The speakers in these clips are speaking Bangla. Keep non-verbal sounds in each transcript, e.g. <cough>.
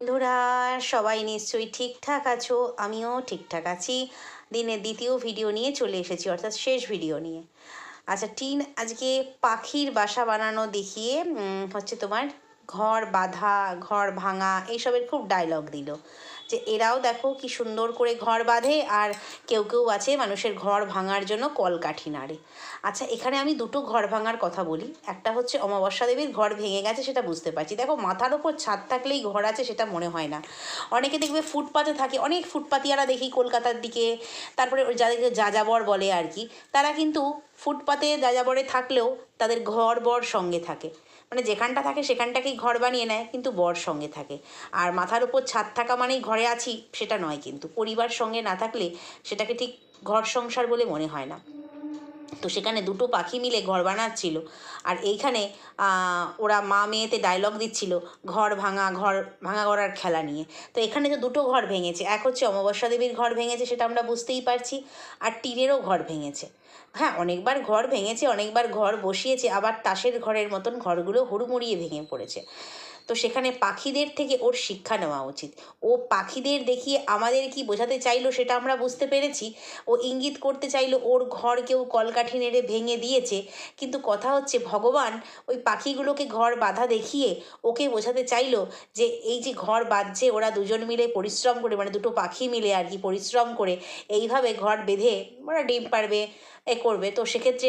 বন্ধুরা, সবাই নিশ্চয়ই ঠিকঠাক আছো? আমিও ঠিকঠাক আছি। দিনের দ্বিতীয় ভিডিও নিয়ে চলে এসেছি, অর্থাৎ শেষ ভিডিও নিয়ে। আচ্ছা টিন, আজকে পাখির বাসা বানানো দেখিয়ে হচ্ছে তোমার ঘর বাঁধা, ঘর ভাঙা, এইসবের খুব ডায়লগ দিল। যে এরাও দেখো কি সুন্দর করে ঘর বাঁধে আর কেউ কেউ আছে মানুষের ঘর ভাঙার জন্য কলকাঠি নাড়ে। আচ্ছা এখানে আমি দুটো ঘর ভাঙার কথা বলি। একটা হচ্ছে অমাবস্যা দেবীর ঘর ভেঙে গেছে সেটা বুঝতে পারছি। দেখো, মাথার ওপর ছাদ থাকলেই ঘর আছে সেটা মনে হয় না। অনেকে দেখবে ফুটপাতে থাকে, অনেক ফুটপাতিয়ারা দেখি কলকাতার দিকে। তারপরে যাদেরকে যাযাবর বলে আর কি, তারা কিন্তু ফুটপাতে, যাযাবরে থাকলেও তাদের ঘর বর সঙ্গে থাকে। মানে যেখানটা থাকে সেখানটাকেই ঘর বানিয়ে নেয়, কিন্তু বর সঙ্গে থাকে। আর মাথার ওপর ছাদ থাকা মানেই ঘরে আছি, সেটা নয় কিন্তু। পরিবার সঙ্গে না থাকলে সেটাকে ঠিক ঘর সংসার বলে মনে হয় না। তো সেখানে দুটো পাখি মিলে ঘর বানাচ্ছিল। আর এইখানে ওরা মা মেয়েতে ডায়লগ দিচ্ছিল, ঘর ভাঙা ঘর ভাঙা করার খেলা নিয়ে। তো এখানে তো দুটো ঘর ভেঙেছে, এক হচ্ছে অমাবস্যা দেবীর ঘর ভেঙেছে সেটা আমরা বুঝতেই পারছি, আর টিনেরও ঘর ভেঙেছে। হ্যাঁ অনেকবার ঘর ভেঙেছে, অনেকবার ঘর বসিয়েছে, আবার তাসের ঘরের মতন ঘরগুলো হুড়মুড়িয়ে ভেঙে পড়েছে। তো সেখানে পাখিদের থেকে ওর শিক্ষা নেওয়া উচিত। ও পাখিদের দেখিয়ে আমাদের কি বোঝাতে চাইলো সেটা আমরা বুঝতে পেরেছি। ও ইঙ্গিত করতে চাইলো ওর ঘর কেউ কলকাঠি নেড়ে ভেঙে দিয়েছে। কিন্তু কথা হচ্ছে ভগবান ওই পাখিগুলোকে ঘর বাঁধা দেখিয়ে ওকে বোঝাতে চাইলো যে এই যে ঘর বাঁধছে ওরা দুজন মিলে পরিশ্রম করে মানে দুটো পাখি মিলে আর কি পরিশ্রম করে এইভাবে ঘর বেঁধে ওরা ডিম পারবে, এ করবে। তো সেক্ষেত্রে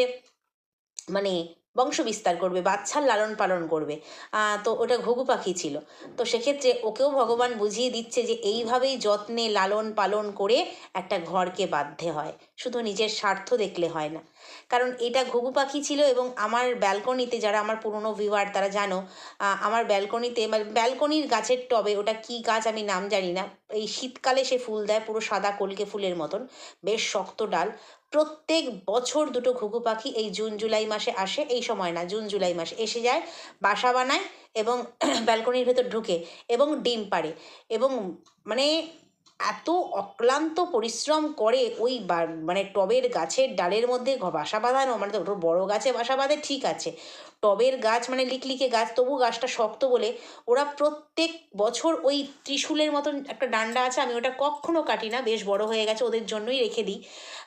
মানে বংশ বিস্তার করবে, বাচ্চার লালন পালন করবে। তো ওটা ঘুঘু পাখি ছিল। তো সেক্ষেত্রে ওকেও ভগবান বুঝিয়ে দিচ্ছে যে এইভাবেই যত্নে লালন পালন করে একটা ঘরকে বাঁধতে হয়। শুধু নিজের স্বার্থ দেখলে হয় না। কারণ এটা ঘুঘু পাখি ছিল এবং আমার ব্যালকনিতে যারা আমার পুরনো ভিউয়ার তারা জানো আমার ব্যালকনিতে মানে ব্যালকনির গাছের টবে ওটা কি গাছ আমি নাম জানি না। এই শীতকালে সে ফুল দেয় পুরো সাদা কলকে ফুলের মতন। বেশ শক্ত ডাল। প্রত্যেক বছর দুটো ঘুঘু পাখি এই জুন, জুলাই মাসে আসে। এই সময় না, জুন, জুলাই মাসে এসে যায়, বাসা বানায় এবং <clears throat> ব্যালকনির ভেতর ঢুকে এবং ডিম পাড়ে এবং মানে এত অক্লান্ত পরিশ্রম করে ওই মানে টবের গাছের ডালের মধ্যে বাসা বাঁধানো মানে তো বড় গাছে বাসা বাঁধে, ঠিক আছে। টবের গাছ মানে লিকলিকে গাছ, তবু গাছটা শক্ত বলে ওরা প্রত্যেক বছর ওই ত্রিশূলের মতন একটা ডান্ডা আছে, আমি ওটা কখনো কাটি না, বেশ বড় হয়ে গেছে, ওদের জন্যই রেখে দিই।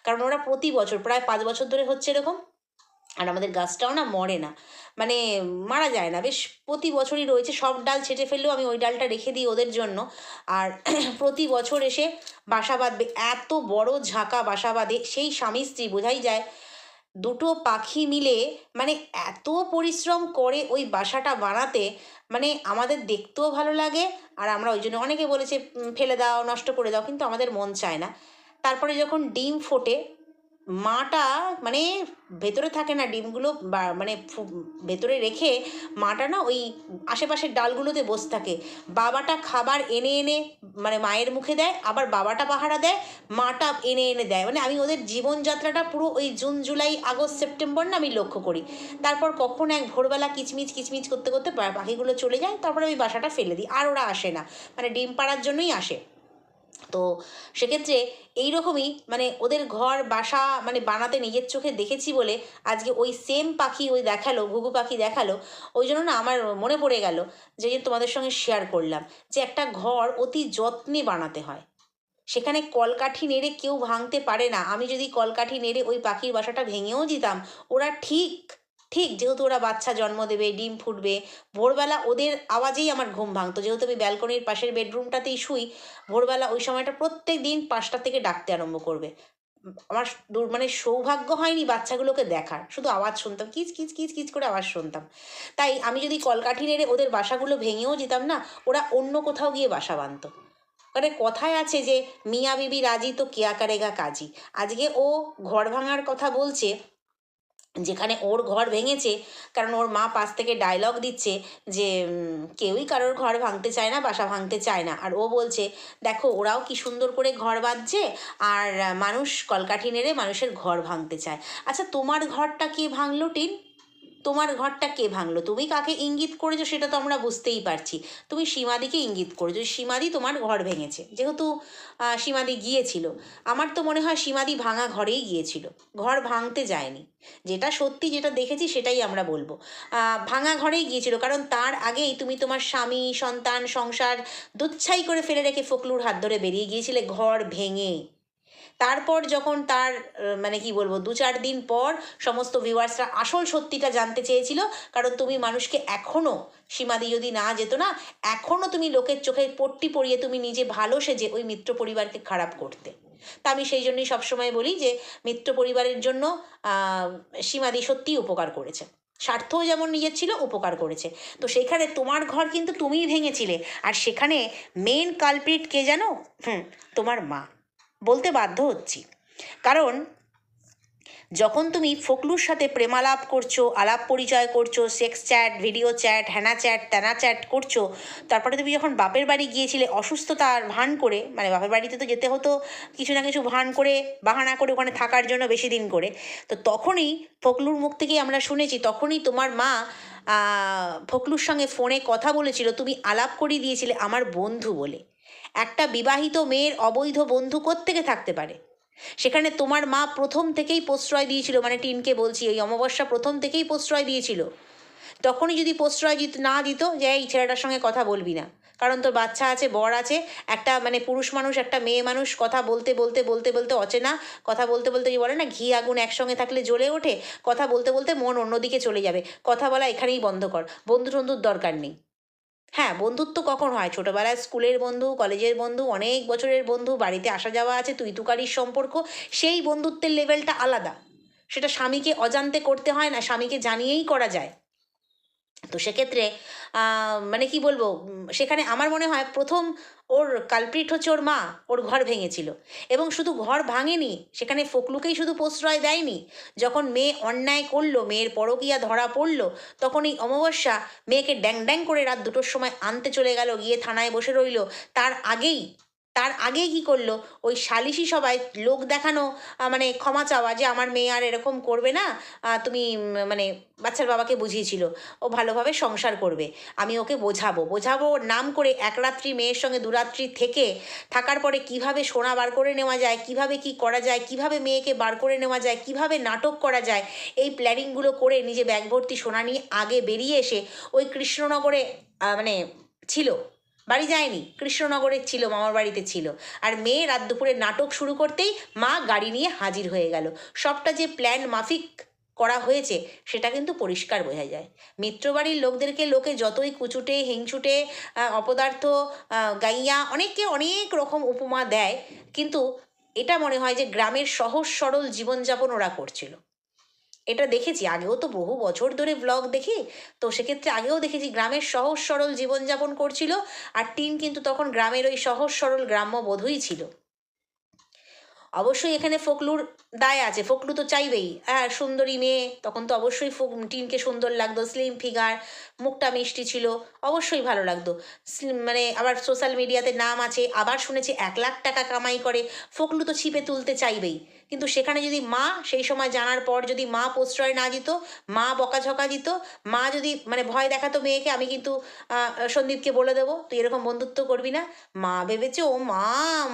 কারণ ওরা প্রতি বছর, প্রায় পাঁচ বছর ধরে হচ্ছে এরকম। আর আমাদের গাছটাও না মরে না। মানে মারা যায় না। বেশ প্রতি বছরই রয়েছে। সব ডাল ছেটে ফেললেও আমি ওই ডালটা রেখে দিই ওদের জন্য। আর <clears throat> প্রতি বছর এসে বাসা বাঁধবে। এত বড় ঝাঁকা বাসা বাঁধে। সেই স্বামী স্ত্রী বোঝাই যায়, দুটো পাখি মিলে মানে এত পরিশ্রম করে ওই বাসাটা বানাতে মানে আমাদের দেখতেও ভালো লাগে। আর আমরা ওই জন্য অনেকে বলেছে ফেলে দাও, নষ্ট করে দাও। কিন্তু আমাদের মন চায় না। তারপরে যখন ডিম ফোটে মাটা মানে ভেতরে থাকে না ডিমগুলো মানে ভেতরে রেখে মাটা না ওই আশেপাশের ডালগুলোতে বসে থাকে। বাবাটা খাবার এনে এনে মানে মায়ের মুখে দেয়, আবার বাবাটা পাহারা দেয়, মাটা এনে এনে দেয়। মানে আমি ওদের জীবনযাত্রাটা পুরো ওই জুন, জুলাই, আগস্ট, সেপ্টেম্বর না আমি লক্ষ্য করি। তারপর কখন এক ভোরবেলা কিচমিচ কিচমিচ করতে করতে পাখিগুলো চলে যায়, তারপরে ওই বাসাটা ফেলে দিই, আর ওরা আসে না। মানে ডিম পাড়ার জন্যই আসে। তো সেক্ষেত্রে এই রকমই মানে ওদের ঘর, বাসা মানে বানাতে নিজের চোখে দেখেছি বলে আজকে ওই সেম পাখি ওই দেখাল, ঘুঘু পাখি দেখাল, ওই জন্য না আমার মনে পড়ে গেল যে তোমাদের সঙ্গে শেয়ার করলাম যে একটা ঘর অতি যত্নে বানাতে হয়। সেখানে কলকাঠি নেড়ে কেউ ভাঙতে পারে না। আমি যদি কলকাঠি নেড়ে ওই পাখির বাসাটা ভেঙেও দিতাম, ওরা ঠিক ঠিক যেহেতু ওরা বাচ্চা জন্ম দেবে, ডিম ফুটবে, ভোরবেলা ওদের আওয়াজেই আমার ঘুম ভাঙতো। যেহেতু আমি ব্যালকনির পাশের বেডরুমটাতেই শুই, ভোরবেলা ওই সময়টা প্রত্যেক দিন পাঁচটা থেকে ডাকতে আরম্ভ করবে। আমার দূর মানে সৌভাগ্য হয়নি বাচ্চাগুলোকে দেখার। শুধু আওয়াজ শুনতাম, কিচ কিচ কিচ কিচ করে আওয়াজ শুনতাম। তাই আমি যদি কলকাঠি নেড়ে ওদের বাসাগুলো ভেঙেও যেতাম না, ওরা অন্য কোথাও গিয়ে বাসা বাঁধতো। মানে কথায় আছে যে, মিয়া বিবি রাজি তো কেয়া কারেগা কাজী। আজকে ও ঘর ভাঙার কথা বলছে যেখানে ওর ঘর ভেঙেছে, কারণ ওর মা পাশ থেকে ডায়লগ দিচ্ছে যে কেউই কারোর ঘর ভাঙতে চায় না, বাসা ভাঙতে চায় না। আর ও বলছে, দেখো, ওরাও কি সুন্দর করে ঘর বাঁধছে, আর মানুষ কলকাঠি নেড়ে মানুষের ঘর ভাঙতে চায়। আচ্ছা তোমার ঘরটা কে ভাঙলো টিন? তোমার ঘরটা কে ভাঙলো? তুমি কাকে ইঙ্গিত করেছ সেটা তো আমরা বুঝতেই পারছি। তুমি সীমাদিকে ইঙ্গিত করেছ সীমাদি তোমার ঘর ভেঙেছে। যেহেতু সীমাদি গিয়েছিল, আমার তো মনে হয় সীমাদি ভাঙা ঘরেই গিয়েছিল। ঘর ভাঙতে যায়নি। যেটা সত্যি, যেটা দেখেছি, সেটাই আমরা বলব। ভাঙা ঘরেই গিয়েছিল, কারণ তার আগেই তুমি তোমার স্বামী, সন্তান, সংসার দুচ্ছাই করে ফেলে রেখে ফকলুর হাত ধরে বেরিয়ে গিয়েছিলে, ঘর ভেঙে। তারপর যখন তার মানে কি বলব, দু চার দিন পর সমস্ত ভিউয়ার্সরা আসল সত্যিটা জানতে চেয়েছিল, কারণ তুমি মানুষকে এখনও সীমাদি যদি না যেত না এখনও তুমি লোকের চোখে পট্টি পরিয়ে তুমি নিজে ভালো সেজে ওই মিত্র পরিবারকে খারাপ করতে। তা আমি সেই জন্যই সবসময় বলি যে, মিত্র পরিবারের জন্য সীমাদি সত্যিই উপকার করেছে। স্বার্থও যেমন নিজের ছিল, উপকার করেছে। তো সেখানে তোমার ঘর কিন্তু তুমিই ভেঙেছিলে। আর সেখানে মেন কালপ্রিট কে জানো? হুম, তোমার মা। বলতে বাধ্য হচ্ছি। কারণ, যখন তুমি ফকলুর সাথে প্রেমালাপ করছ, আলাপ পরিচয় করছ সেক্স চ্যাট ভিডিও চ্যাট হ্যানা চ্যাট ত্যানা চ্যাট করছ, তারপরে তুমি যখন বাপের বাড়ি গিয়েছিলে অসুস্থতার ভান করে মানে বাপের বাড়িতে তো যেতে হতো, কিছু না কিছু ভান করে, বাহানা করে ওখানে থাকার জন্য বেশি দিন করে, তো তখনই ফকলুর মুখ থেকেই আমরা শুনেছি, তখনই তোমার মা ফকলুর সঙ্গে ফোনে কথা বলেছিল, তুমি আলাপ করিয়ে দিয়েছিলে আমার বন্ধু বলে। একটা বিবাহিত মেয়ের অবৈধ বন্ধু কোত্থেকে থাকতে পারে? সেখানে তোমার মা প্রথম থেকেই প্রশ্রয় দিয়েছিল মানে টিনকে বলছি, এই অমাবস্যা প্রথম থেকেই প্রশ্রয় দিয়েছিল। তখনই যদি প্রশ্রয় দিত না দিত, যে এই ছেলেটার সঙ্গে কথা বলবি না। কারণ তোর বাচ্চা আছে, বর আছে, একটা মানে পুরুষ মানুষ, একটা মেয়ে মানুষ, কথা বলতে বলতে বলতে বলতে অচেনা, কথা বলতে বলতে যে বলে না, ঘি আগুন একসঙ্গে থাকলে জ্বলে ওঠে, কথা বলতে বলতে মন অন্যদিকে চলে যাবে, কথা বলা এখানেই বন্ধ কর বন্ধু টন্ধুর দরকার নেই। হ্যাঁ বন্ধুত্ব কখন হয়? ছোটোবেলায় স্কুলের বন্ধু, কলেজের বন্ধু, অনেক বছরের বন্ধু, বাড়িতে আসা যাওয়া আছে তুই তুকারির সম্পর্ক, সেই বন্ধুত্বের লেভেলটা আলাদা। সেটা স্বামীকে অজান্তে করতে হয় না, স্বামীকে জানিয়েই করা যায়। তো সেক্ষেত্রে মানে কি বলব, সেখানে আমার মনে হয় প্রথম ওর কালপ্রিট হচ্ছে ওর মা, ওর ঘর ভেঙেছিল। এবং শুধু ঘর ভাঙেনি, সেখানে ফকলুকেই শুধু প্রশ্রয় দেয়নি। যখন মেয়ে অন্যায় করল, মেয়ের পরকিয়া ধরা পড়ল, তখন এই অমাবস্যা মেয়েকে ড্যাং ড্যাং করে রাত দুটোর সময় আনতে চলে গেল, গিয়ে থানায় বসে রইল। তার আগেই তার আগেই কি করল? ওই সালিশি সবাই লোক দেখানো মানে ক্ষমা চাওয়া যে আমার মেয়ে আর এরকম করবে না তুমি মানে বাচ্চার বাবাকে বুঝিয়েছিল, ও ভালোভাবে সংসার করবে। আমি ওকে বোঝাবো বোঝাবো নাম করে এক রাত্রি মেয়ের সঙ্গে দুরাত্রি থেকে থাকার পরে কীভাবে সোনা বার করে নেওয়া যায়, কীভাবে কি করা যায়, কীভাবে মেয়েকে বার করে নেওয়া যায়, কীভাবে নাটক করা যায়, এই প্ল্যানিংগুলো করে নিজে ব্যাগ ভর্তি সোনা নিয়ে আগে বেরিয়ে এসে ওই কৃষ্ণনগরে মানে ছিল। বাড়ি যায়নি। কৃষ্ণনগরে ছিল, মামার বাড়িতে ছিল। আর মেয়ে রাত দুপুরে নাটক শুরু করতেই মা গাড়ি নিয়ে হাজির হয়ে গেল। সবটা যে প্ল্যান মাফিক করা হয়েছে, সেটা কিন্তু পরিষ্কার বোঝা যায়। মিত্রবাড়ির লোকদেরকে লোকে যতই কুচুটে হিংচুটে অপদার্থ গাইয়া, অনেককে অনেক রকম উপমা দেয়, কিন্তু এটা মনে হয় যে গ্রামের সহজ সরল জীবনযাপন ওরা করছিল। এটা দেখেছি। আগেও তো বহু বছর ধরে ব্লগ দেখি। তো সেক্ষেত্রে আগেও দেখেছি গ্রামের সহজ সরল জীবনযাপন করছিল আর টিন কিন্তু তখন গ্রামের ওই সহজ সরল গ্রাম্য বোধই ছিল। অবশ্যই এখানে ফকলুর দায় আছে। ফকলু তো চাইবেই। হ্যাঁ সুন্দরী মেয়ে, তখন তো অবশ্যই টিনকে সুন্দর লাগতো। স্লিম ফিগার মুখটা মিষ্টি ছিল, অবশ্যই ভালো লাগতো। মানে আবার সোশ্যাল মিডিয়াতে নাম আছে, আবার শুনেছি এক লাখ টাকা কামাই করে। ফকলু তো ছিপে তুলতে চাইবেই। কিন্তু সেখানে যদি মা, সেই সময় জানার পর যদি মা প্রশ্রয় না দিত, মা বকাঝকা দিত, মা যদি মানে ভয় দেখাতো মেয়েকে, আমি কিন্তু সন্দীপকে বলে দেবো, তুই এরকম বন্ধুত্ব করবি না? মা ভেবেছে, ও মা,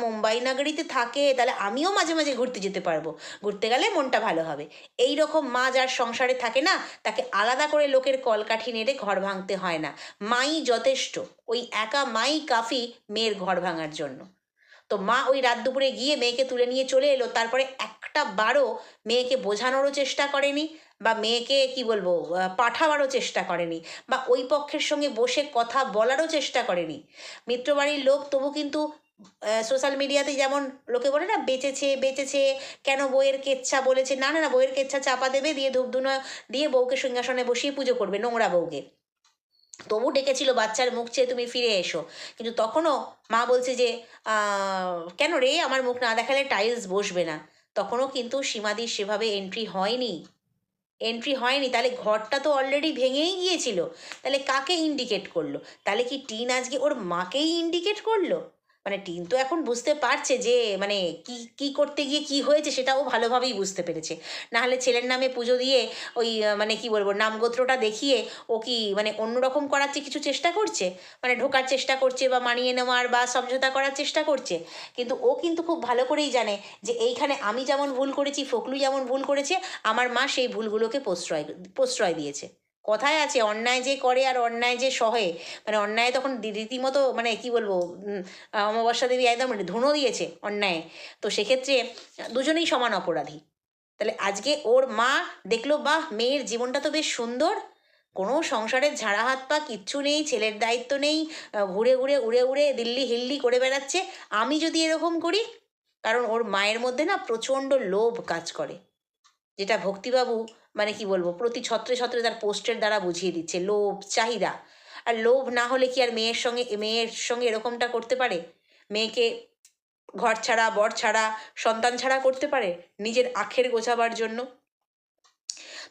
মুম্বাই নগরীতে থাকে, তাহলে আমিও মাঝে মাঝে ঘুরতে যেতে পারব। ঘুরতে গেলে মনটা ভালো হবে। এই রকম মা যার সংসারে থাকে না, তাকে আলাদা করে লোকের কলকাঠি নেড়ে ঘর ভাঙতে হয় না। মাই যথেষ্ট, ওই একা মাই কাফি মেয়ের ঘর ভাঙার জন্য। তো মা ওই রাত দুপুরে গিয়ে মেয়েকে তুলে নিয়ে চলে এলো। তারপরে একটা বারও মেয়েকে বোঝানোরও চেষ্টা করেনি বা মেয়েকে কি বলব পাঠাবারও চেষ্টা করেনি বা ওই পক্ষের সঙ্গে বসে কথা বলারও চেষ্টা করেনি। মিত্রবাড়ির লোক তবু কিন্তু সোশ্যাল মিডিয়াতে যেমন লোকে বলে না, বেঁচেছে বেঁচেছে, কেন বইয়ের কেচ্ছা? বলেছে। না না না বইয়ের কেচ্ছা চাপা দেবে, দিয়ে ধূপধুনো দিয়ে বউকে সিংহাসনে বসিয়ে পুজো করবে নোংরা বউকে। তবু ডেকেছিল বাচ্চার মুখ চেয়ে তুমি ফিরে এসো। কিন্তু তখনও মা বলছে যে কেন রে আমার মুখ না দেখালে টাইলস বসবে না? তখনও কিন্তু সীমাদির সেভাবে এন্ট্রি হয়নি। এন্ট্রি হয়নি, তাহলে ঘরটা তো অলরেডি ভেঙেই গিয়েছিল। তাহলে কাকে ইন্ডিকেট করল? তাহলে কি টিন আজকে ওর মাকেই ইন্ডিকেট করল? মানে টিন তো এখন বুঝতে পারছে যে মানে কি কি করতে গিয়ে কি হয়েছে সেটাও ভালোভাবেই বুঝতে পেরেছে। নাহলে ছেলের নামে পুজো দিয়ে ওই মানে কি বলব, নামগোত্রটা দেখিয়ে ও কি মানে অন্যরকম করার কিছু চেষ্টা করছে? মানে ঢোকার চেষ্টা করছে বা মানিয়ে নেওয়ার বা সমঝোতা করার চেষ্টা করছে? কিন্তু ও কিন্তু খুব ভালো করেই জানে যে এইখানে আমি যেমন ভুল করেছি ফকলু যেমন ভুল করেছে, আমার মা সেই ভুলগুলোকে প্রশ্রয় প্রশ্রয় দিয়েছে। কথায় আছে, অন্যায় যে করে আর অন্যায় যে সহে। মানে অন্যায় তখন রীতিমতো মানে কি বলব অমাবস্যা দেবী একদম ধুনো দিয়েছে অন্যায়। তো সেক্ষেত্রে দুজনেই সমান অপরাধী। তাহলে আজকে ওর মা দেখল, বাহ, মেয়ের জীবনটা তো বেশ সুন্দর। কোনো সংসারের ঝাড়া হাত পা কিচ্ছু নেই, ছেলের দায়িত্ব নেই ঘুরে ঘুরে উড়ে উড়ে দিল্লি হিল্লি করে বেড়াচ্ছে। আমি যদি এরকম করি, কারণ ওর মায়ের মধ্যে না প্রচণ্ড লোভ কাজ করে। যেটা ভক্তিবাবু মানে কি বলব, প্রতি ছত্রে ছত্রে তার পোস্টের দ্বারা বুঝিয়ে দিচ্ছে, লোভ, চাহিদা। আর লোভ না হলে কি আর মেয়ের সঙ্গে মেয়ের সঙ্গে এরকমটা করতে পারে? মেয়েকে ঘর ছাড়া, বর ছাড়া, সন্তান ছাড়া করতে পারে নিজের আখের গোছাবার জন্য?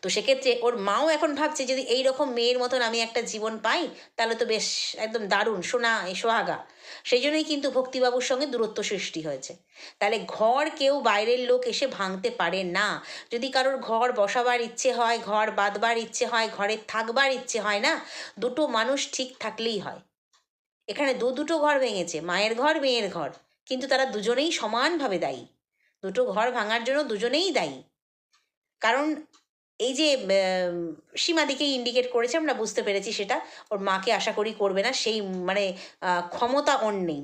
তো সেক্ষেত্রে ওর মাও এখন ভাবছে যদি এই রকম মেয়ের মতন আমি একটা জীবন পাই, তাহলে তো বেশ একদম দারুণ, সোনা সোহাগা। সেই জন্যই কিন্তু ভক্তিবাবুর সঙ্গে দূরত্ব সৃষ্টি হয়েছে। তাহলে ঘর কেউ বাইরের লোক এসে ভাঙতে পারে না। যদি কারোর ঘর বসাবার ইচ্ছে হয়, ঘর বাঁধবার ইচ্ছে হয়, ঘরে থাকবার ইচ্ছে হয় না, দুটো মানুষ ঠিক থাকলেই হয়। এখানে দু দুটো ঘর ভেঙেছে, মায়ের ঘর, মেয়ের ঘর। কিন্তু তারা দুজনেই সমানভাবে দায়ী। দুটো ঘর ভাঙার জন্য দুজনেই দায়ী। কারণ এই যে সীমাদিকে ইন্ডিকেট করেছে, আমরা বুঝতে পেরেছি সেটা। ওর মাকে আশা করি করবে না, সেই মানে ক্ষমতা ওর নেই।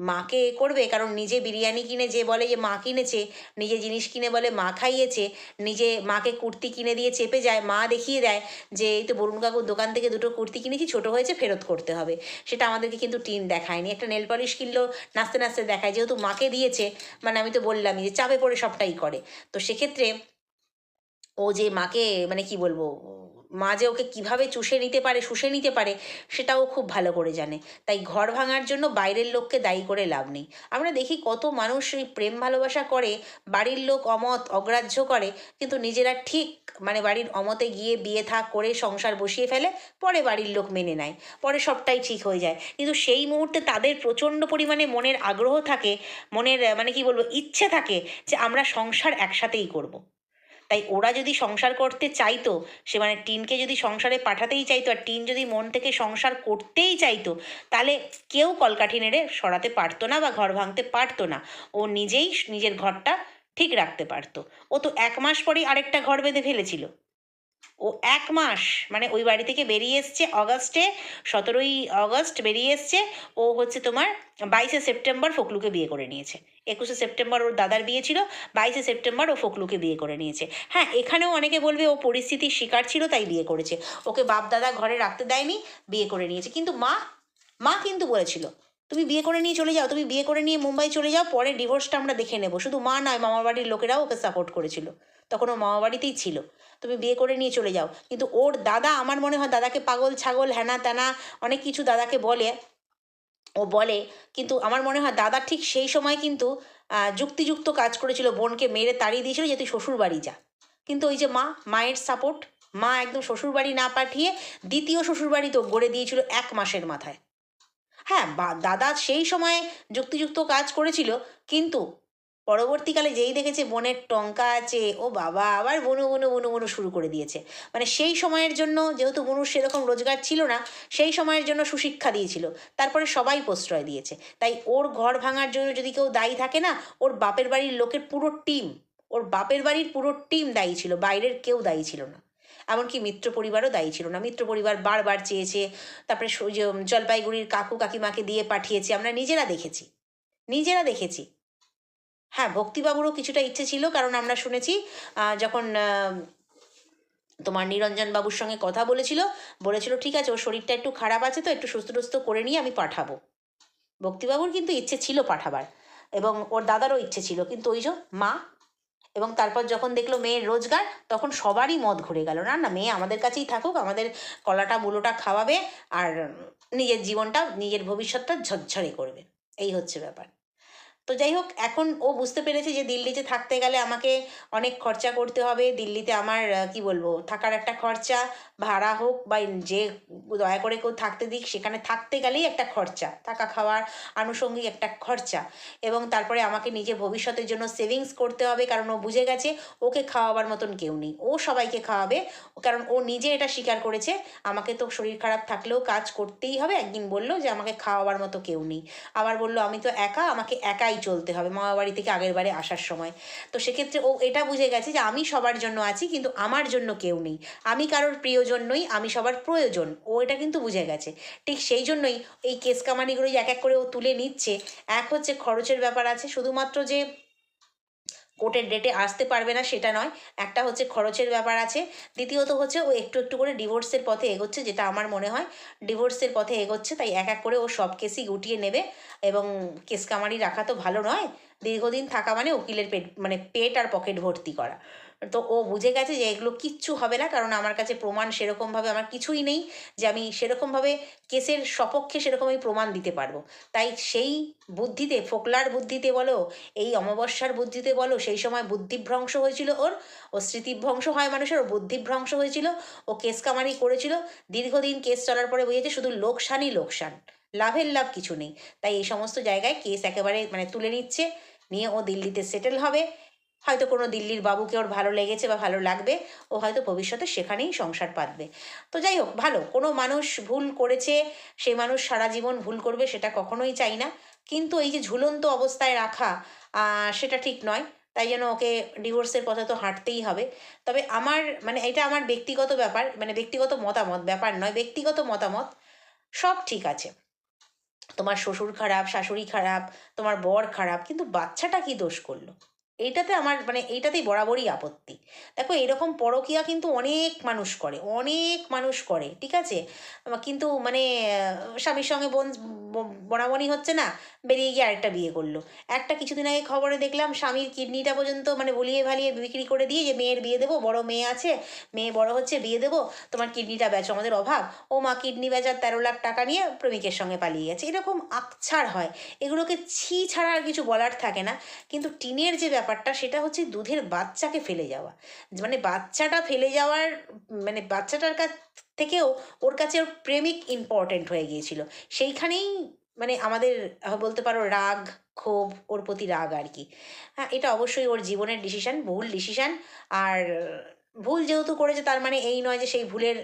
মাকে করবে, কারণ নিজে বিরিয়ানি কিনে যে বলে যে মা কিনেছে, নিজে জিনিস কিনে বলে মা খাইয়েছে, নিজে মাকে কুর্তি কিনে দিয়ে চেপে যায়, মা দেখিয়ে দেয় যে, এই তো বরুণ কাকুর দোকান থেকে দুটো কুর্তি কিনেছি, ছোট হয়েছে, ফেরত করতে হবে। সেটা আমাদেরকে কিন্তু টিন দেখায়নি। একটা নেল পলিশ কিনলেও নাচতে নাচতে দেখায়, যেহেতু মাকে দিয়েছে মানে আমি তো বললামই যে, চাপে পড়ে সবটাই করে। তো সেক্ষেত্রে ও যে মাকে মানে কি বলব, মা যে ওকে কীভাবে চুষে নিতে পারে, শুষে নিতে পারে, সেটাও খুব ভালো করে জানে। তাই ঘর ভাঙার জন্য বাইরের লোককে দায়ী করে লাভ নেই। আমরা দেখি কত মানুষ প্রেম ভালোবাসা করে, বাড়ির লোক অমত, অগ্রাহ্য করে, কিন্তু নিজেরা ঠিক মানে বাড়ির অমতে গিয়ে বিয়ে থাক করে সংসার বসিয়ে ফেলে, পরে বাড়ির লোক মেনে নেয়, পরে সবটাই ঠিক হয়ে যায়। কিন্তু সেই মুহূর্তে তাদের প্রচণ্ড পরিমাণে মনের আগ্রহ থাকে, মনের মানে কি বলব, ইচ্ছে থাকে যে আমরা সংসার একসাথেই করব। তাই ওরা যদি সংসার করতে চাইতো, সে মানে টিনকে যদি সংসারে পাঠাতেই চাইতো আর টিন যদি মন থেকে সংসার করতেই চাইতো, তাহলে কেউ কলকাঠি নেড়ে সরাতে পারতো না বা ঘর ভাঙতে পারতো না। ও নিজেই নিজের ঘরটা ঠিক রাখতে পারতো। ও তো এক মাস পরেই আরেকটা ঘর বেঁধে ফেলেছিল। ও এক মাস মানে ওই বাড়ি থেকে বেরিয়ে এসছে অগাস্টে সতেরোই অগস্ট বেরিয়ে এসছে। ও হচ্ছে তোমার বাইশে সেপ্টেম্বর ফকলুকে বিয়ে করে নিয়েছে। একুশে সেপ্টেম্বর ওর দাদার বিয়ে ছিল, বাইশে সেপ্টেম্বর ও ফকলুকে বিয়ে করে নিয়েছে। হ্যাঁ এখানেও অনেকে বলবে ও পরিস্থিতির শিকার ছিল, তাই বিয়ে করেছে। ওকে বাপ দাদা ঘরে রাখতে দেয়নি, বিয়ে করে নিয়েছে। কিন্তু মা মা কিন্তু বলেছিল, তুমি বিয়ে করে নিয়ে চলে যাও, তুমি বিয়ে করে নিয়ে মুম্বাই চলে যাও, পরে ডিভোর্সটা আমরা দেখে নেব। শুধু মা নয় মামার বাড়ির লোকেরাও ওকে সাপোর্ট করেছিল। তখন ও মামা বাড়িতেই ছিল। তুমি বিয়ে করে নিয়ে চলে যাও। কিন্তু ওর দাদা, আমার মনে হয় দাদাকে পাগল, ছাগল হ্যানা ত্যানা অনেক কিছু দাদাকে বলে। ও বলে, কিন্তু আমার মনে হয় দাদা ঠিক সেই সময় কিন্তু যুক্তিযুক্ত কাজ করেছিল। বোনকে মেরে তাড়িয়ে দিয়েছিল যে তুই শ্বশুর বাড়ি যা। কিন্তু ওই যে মা, মায়ের সাপোর্ট মা একদম শ্বশুর বাড়ি না পাঠিয়ে দ্বিতীয় শ্বশুর বাড়ি তো গড়ে দিয়েছিল এক মাসের মাথায়। হ্যাঁ দাদা সেই সময় যুক্তিযুক্ত কাজ করেছিল, কিন্তু পরবর্তীকালে যেই দেখেছে বোনের টঙ্কা আছে, ও বাবা, আবার বনু বনু বনু বনু শুরু করে দিয়েছে। মানে সেই সময়ের জন্য যেহেতু বনুর সেরকম রোজগার ছিল না, সেই সময়ের জন্য সুশিক্ষা দিয়েছিল। তারপরে সবাই প্রশ্রয় দিয়েছে। তাই ওর ঘর ভাঙার জন্য যদি কেউ দায়ী থাকে না, ওর বাপের বাড়ির লোকের পুরো টিম, ওর বাপের বাড়ির পুরো টিম দায়ী ছিল, বাইরের কেউ দায়ী ছিল না। এমনকি মিত্র পরিবারও দায়ী ছিল না। মিত্র পরিবার বারবার চেয়েছে, তারপরে জলপাইগুড়ির কাকু কাকিমাকে দিয়ে পাঠিয়েছে। আমরা নিজেরা দেখেছি। নিজেরা দেখেছি। হ্যাঁ ভক্তিবাবুরও কিছুটা ইচ্ছে ছিল, কারণ আমরা শুনেছি যখন তোমার নিরঞ্জন বাবুর সঙ্গে কথা বলেছিল বলেছিল, ঠিক আছে, ওর শরীরটা একটু খারাপ আছে তো, একটু সুস্থ টুস্থ করে নিয়ে আমি পাঠাবো। ভক্তিবাবুর কিন্তু ইচ্ছে ছিল পাঠাবার, এবং ওর দাদারও ইচ্ছে ছিল, কিন্তু ওই যে মা, এবং তারপর যখন দেখল মেয়ের রোজগার, তখন সবারই মত ঘুরে গেল, না না, মেয়ে আমাদের কাছেই থাকুক, আমাদের কলাটা, মুলোটা খাওয়াবে, আর নিজের জীবনটা, নিজের ভবিষ্যৎটা ঝরঝরে করবে। এই হচ্ছে ব্যাপার। তো যাই হোক, এখন ও বুঝতে পেরেছে যে দিল্লিতে থাকতে গেলে আমাকে অনেক খরচা করতে হবে। দিল্লিতে আমার কি বলব, থাকার একটা খরচা ভাড়া হোক বা যে দয়া করে কেউ থাকতে দিক, সেখানে থাকতে গেলেই একটা খরচা, থাকা খাওয়ার আনুষঙ্গিক একটা খরচা। এবং তারপরে আমাকে নিজে ভবিষ্যতের জন্য সেভিংস করতে হবে, কারণ ও বুঝে গেছে ওকে খাওয়াবার মতন কেউ নেই। ও সবাইকে খাওয়াবে, কারণ ও নিজে এটা স্বীকার করেছে, আমাকে তো শরীর খারাপ থাকলেও কাজ করতেই হবে। একদিন বলল যে আমাকে খাওয়াবার মতো কেউ নেই। আবার বলল, আমি তো একা, আমাকে একাই চলতে হবে মামা বাড়ি থেকে আগের বারে আসার সময়। তো সেক্ষেত্রে ও এটা বুঝে গেছে যে আমি সবার জন্য আছি, কিন্তু আমার জন্য কেউ নেই। আমি কারোর প্রিয়জন নই আমি সবার প্রয়োজন। ও এটা কিন্তু বুঝে গেছে। ঠিক সেই জন্যই এই কেস কামানিগুলোই এক এক করে ও তুলে নিচ্ছে। এক হচ্ছে খরচের ব্যাপার আছে, শুধুমাত্র যে কোর্টের ডেটে আসতে পারবে না সেটা নয়, একটা হচ্ছে খরচের ব্যাপার আছে। দ্বিতীয়ত হচ্ছে ও একটু একটু করে ডিভোর্সের পথে এগোচ্ছে, যেটা আমার মনে হয় ডিভোর্সের পথে এগোচ্ছে, তাই এক এক করে ও সব কেসই গুটিয়ে নেবে এবং কেস কামারি রাখা তো ভালো নয়। দীর্ঘদিন থাকা মানে উকিলের পেট মানে পেট আর পকেট ভর্তি করা। তো ও বুঝে গেছে যে এগুলো কিচ্ছু হবে না, কারণ আমার কাছে প্রমাণ সেরকমভাবে আমার কিছুই নেই যে আমি সেরকমভাবে কেসের সপক্ষে সেরকম আমি প্রমাণ দিতে পারব। তাই সেই বুদ্ধিতে, ফোকলার বুদ্ধিতে বলো, এই অমাবস্যার বুদ্ধিতে বলো, সেই সময় বুদ্ধিভ্রংশ হয়েছিল ওর, ও স্মৃতিভ্রংশ হয় মানুষের, ও বুদ্ধিভ্রংশ হয়েছিল, ও কেস কামারি করেছিল, দীর্ঘদিন কেস চলার পরে বুঝেছে শুধু লোকসানই লোকসান, লাভের লাভ কিছু নেই। তাই এই সমস্ত জায়গায় কেস একেবারে মানে তুলে নিচ্ছে, নিয়ে ও দিল্লিতে সেটেল হবে হয়তো কোনো দিল্লির বাবুকে ওর ভালো লেগেছে বা ভালো লাগবে, ও হয়তো ভবিষ্যতে সেখানেই সংসার পাতবে। তো যাই হোক, ভালো, কোনো মানুষ ভুল করেছে সেই মানুষ সারা জীবন ভুল করবে সেটা কখনোই চাই না। কিন্তু এই যে ঝুলন্ত অবস্থায় রাখা সেটা ঠিক নয়। তাই জন্য ওকে ডিভোর্সের পথে তো হাঁটতেই হবে। তবে আমার মানে এটা আমার ব্যক্তিগত ব্যাপার মানে ব্যক্তিগত মতামত, ব্যাপার নয়, ব্যক্তিগত মতামত, সব ঠিক আছে। তোমার শ্বশুর খারাপ, শাশুড়ি খারাপ, তোমার বর খারাপ, কিন্তু বাচ্চাটা কি দোষ করল? এইটাতে আমার মানে এইটাতেই বরাবরই আপত্তি। দেখো, এরকম পরকিয়া কিন্তু অনেক মানুষ করে, অনেক মানুষ করে, ঠিক আছে? কিন্তু মানে স্বামীর সঙ্গে বোন ব- বনাবনি হচ্ছে না, বেরিয়ে গিয়ে আরেকটা বিয়ে করল। একটা কিছুদিন আগে খবরে দেখলাম স্বামীর কিডনিটা পর্যন্ত মানে বলিয়ে ভালিয়ে বিক্রি করে দিয়ে যে মেয়ের বিয়ে দেবো, বড় মেয়ে আছে, মেয়ে বড় হচ্ছে, বিয়ে দেবো, তোমার কিডনিটা বেচো আমাদের অভাব। ও মা কিডনি বেচার তেরো লাখ টাকা নিয়ে প্রেমিকের সঙ্গে পালিয়ে গেছে। এরকম আকছাড় হয়। এগুলোকে ছি ছাড়া আর কিছু বলার থাকে না। কিন্তু টিনের যে ব্যাপারটা, সেটা হচ্ছে দুধের বাচ্চাকে ফেলে যাওয়া। মানে বাচ্চাটা ফেলে যাওয়ার মানে বাচ্চাটার কাছ থেকেও ওর কাছে ওর প্রেমিক ইম্পর্ট্যান্ট হয়ে গিয়েছিল। সেইখানেই মানে আমাদের বলতে পারো রাগ, ক্ষোভ ওর প্রতি রাগ আর কি। হ্যাঁ এটা অবশ্যই ওর জীবনের ডিসিশান ভুল ডিসিশান আর ভুল যেহেতু করেছে, তার মানে এই নয় যে সেই ভুলের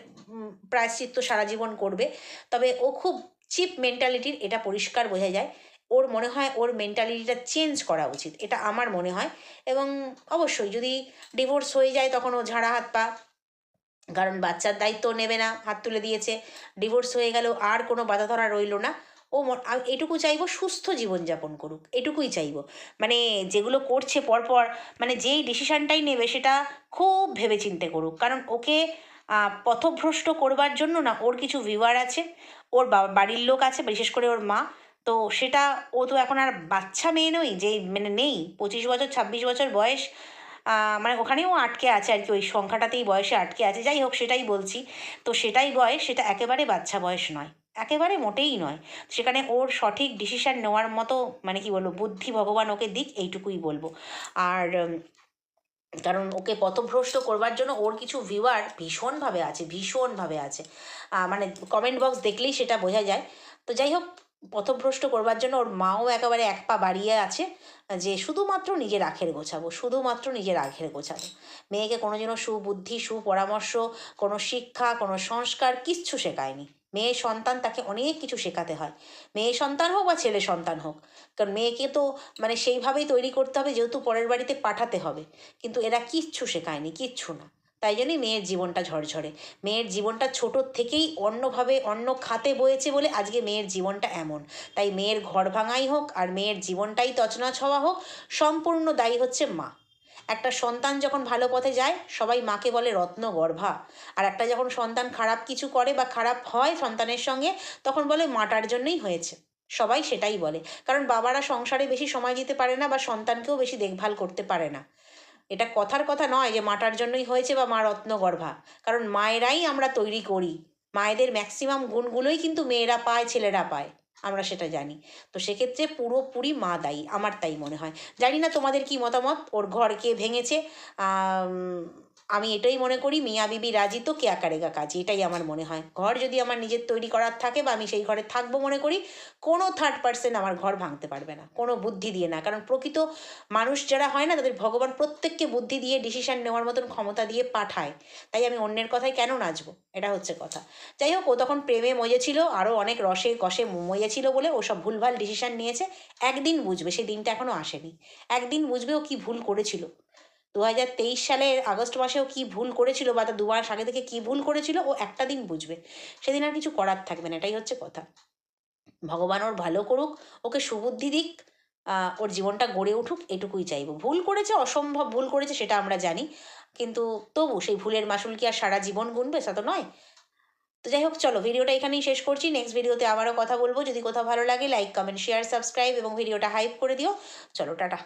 প্রায়শ্চিত্ত সারা জীবন করবে। তবে ও খুব চিপ মেন্টালিটির এটা পরিষ্কার বোঝা যায়। ওর মনে হয় ওর মেন্টালিটিটা চেঞ্জ করা উচিত। এটা আমার মনে হয়। এবং অবশ্যই যদি ডিভোর্স হয়ে যায়, তখন ও ঝাড়া হাত পা কারণ বাচ্চার দায়িত্ব নেবে না, হাত তুলে দিয়েছে ডিভোর্স হয়ে গেলেও আর কোনো বাধা ধরা রইল না। ও এটুকু চাইব সুস্থ জীবনযাপন করুক, এটুকুই চাইব। মানে যেগুলো করছে পরপর মানে যেই ডিসিশানটাই নেবে সেটা খুব ভেবেচিন্তে করুক। কারণ ওকে পথভ্রষ্ট করবার জন্য না ওর কিছু ভিউয়ার আছে, ওর বাড়ির লোক আছে, বিশেষ করে ওর মা। তো সেটা, ও তো এখন আর বাচ্চা মেয়ে নই যে মানে নেই, পঁচিশ বছর, ছাব্বিশ বছর বয়স। মানে ওখানেও আটকে আছে আর কি, ওই সংখ্যাটাতেই বয়সে আটকে আছে। যাই হোক, সেটাই বলছি। তো সেটাই বয়স, সেটা একেবারে বাচ্চা বয়স নয়, একেবারে মোটেই নয়। সেখানে ওর সঠিক ডিসিশান নেওয়ার মতো মানে কি বলব, বুদ্ধি ভগবান ওকে দিক, এইটুকুই বলব। আর কারণ ওকে পথভ্রষ্ট করবার জন্য ওর কিছু ভিউয়ার ভীষণভাবে আছে ভীষণভাবে আছে। মানে কমেন্ট বক্স দেখলেই সেটা বোঝা যায়। তো যাই হোক পথভ্রষ্ট করবার জন্য ওর মাও একেবারে এক পা বাড়িয়ে আছে, যে শুধুমাত্র নিজের আখের গোছাবো, শুধুমাত্র নিজের আখের গোছাবো। মেয়েকে কোনোদিনও সুবুদ্ধি, সুপরামর্শ, কোনো শিক্ষা, কোনো সংস্কার কিচ্ছু শেখায়নি। মেয়ে সন্তান তাকে অনেক কিছু শেখাতে হয়। মেয়ে সন্তান হোক বা ছেলে সন্তান হোক, কারণ মেয়েকে তো মানে সেইভাবেই তৈরি করতে হবে, যেহেতু পরের বাড়িতে পাঠাতে হবে। কিন্তু এরা কিচ্ছু শেখায়নি, কিচ্ছু না। তাই জন্যই মেয়ের জীবনটা ঝরঝরে। মেয়ের জীবনটা ছোটোর থেকেই অন্যভাবে অন্য খাতে বয়েছে বলে আজকে মেয়ের জীবনটা এমন। তাই মেয়ের ঘর ভাঙাই হোক আর মেয়ের জীবনটাই তছনছ হওয়া হোক, সম্পূর্ণ দায়ী হচ্ছে মা। একটা সন্তান যখন ভালো পথে যায়, সবাই মাকে বলে রত্ন গর্ভা আর একটা যখন সন্তান খারাপ কিছু করে বা খারাপ হয় সন্তানের সঙ্গে, তখন বলে মাটার জন্যই হয়েছে। সবাই সেটাই বলে। কারণ বাবারা সংসারে বেশি সময় দিতে পারে না বা সন্তানকেও বেশি দেখভাল করতে পারে না। এটা কথার কথা নয় যে মাটার জন্যই হয়েছে বা মা রত্নগর্ভা। কারণ মায়েরাই আমরা তৈরি করি। মায়েদের ম্যাক্সিমাম গুণগুলোই কিন্তু মেয়েরা পায়, ছেলেরা পায়। আমরা সেটা জানি। তো সেক্ষেত্রে পুরোপুরি মা দায়ী, আমার তাই মনে হয়। জানি না তোমাদের কি মতামত? ওর ঘর কে ভেঙেছে? আম, এটাই মনে করি মিয়া বিবি রাজি তো কে আকারেগা কাজী? এটাই আমার মনে হয়। ঘর যদি আমার নিজের তৈরি করার থাকে বা আমি সেই ঘরে থাকব মনে করি কোনো থার্ড পার্সন আমার ঘর ভাঙতে পারবে না কোনো বুদ্ধি দিয়ে না। কারণ প্রকৃত মানুষ যারা হয় না তাদের ভগবান প্রত্যেককে বুদ্ধি দিয়ে ডিসিশন নেওয়ার মতন ক্ষমতা দিয়ে পাঠায়। তাই আমি অন্যের কথায় কেন নাচবো? এটা হচ্ছে কথা। যাই হোক ও তখন প্রেমে মজেছিল আরও অনেক রসে কষে মজেছিল বলে ও সব ভুলভাল ডিসিশন নিয়েছে। একদিন বুঝবে সেই দিনটা এখনও আসেনি। একদিন বুঝবে ও কী ভুল করেছিল। দু হাজার তেইশ সালের আগস্ট মাসেও কী ভুল করেছিল বা তার দু মাস আগে থেকে কী ভুল করেছিল, ও একটা দিন বুঝবে। সেদিন আর কিছু করার থাকবে না, এটাই হচ্ছে কথা। ভগবান ওর ভালো করুক, ওকে সুবুদ্ধি দিক ওর জীবনটা গড়ে উঠুক, এটুকুই চাইব। ভুল করেছে, অসম্ভব ভুল করেছে, সেটা আমরা জানি। কিন্তু তবু সেই ভুলের মাসুল কি আর সারা জীবন গুনবে, তা তো নয়। তো যাই হোক, চলো, ভিডিওটা এখানেই শেষ করছি। নেক্সট ভিডিওতে আবারও কথা বলব। যদি কোথাও ভালো লাগে লাইক কমেন্ট শেয়ার সাবস্ক্রাইব এবং ভিডিওটা হাইপ করে দিও। চলো, টাটা।